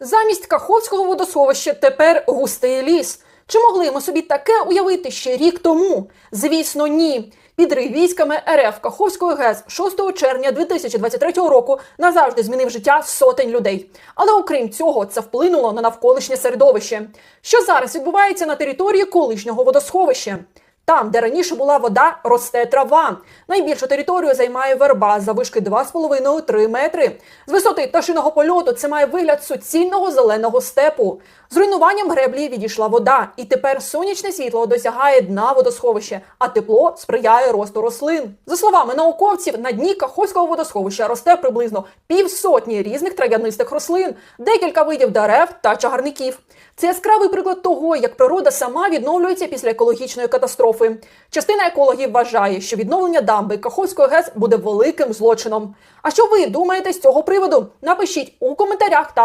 Замість Каховського водосховища тепер густий ліс. Чи могли ми собі таке уявити ще рік тому? Звісно, ні. Підрив військами РФ Каховської ГЕС 6 червня 2023 року назавжди змінив життя сотень людей. Але окрім цього, це вплинуло на навколишнє середовище. Що зараз відбувається на території колишнього водосховища? Там, де раніше була вода, росте трава. Найбільшу територію займає верба за вишки 2,5-3 метри. З висоти пташиного польоту це має вигляд суцільного зеленого степу. З руйнуванням греблі відійшла вода, і тепер сонячне світло досягає дна водосховища, а тепло сприяє росту рослин. За словами науковців, на дні Каховського водосховища росте приблизно півсотні різних трав'янистих рослин, декілька видів дерев та чагарників. Це яскравий приклад того, як природа сама відновлюється після екологічної катастрофи. Частина екологів вважає, що відновлення дамби Каховської ГЕС буде великим злочином. А що ви думаєте з цього приводу? Напишіть у коментарях та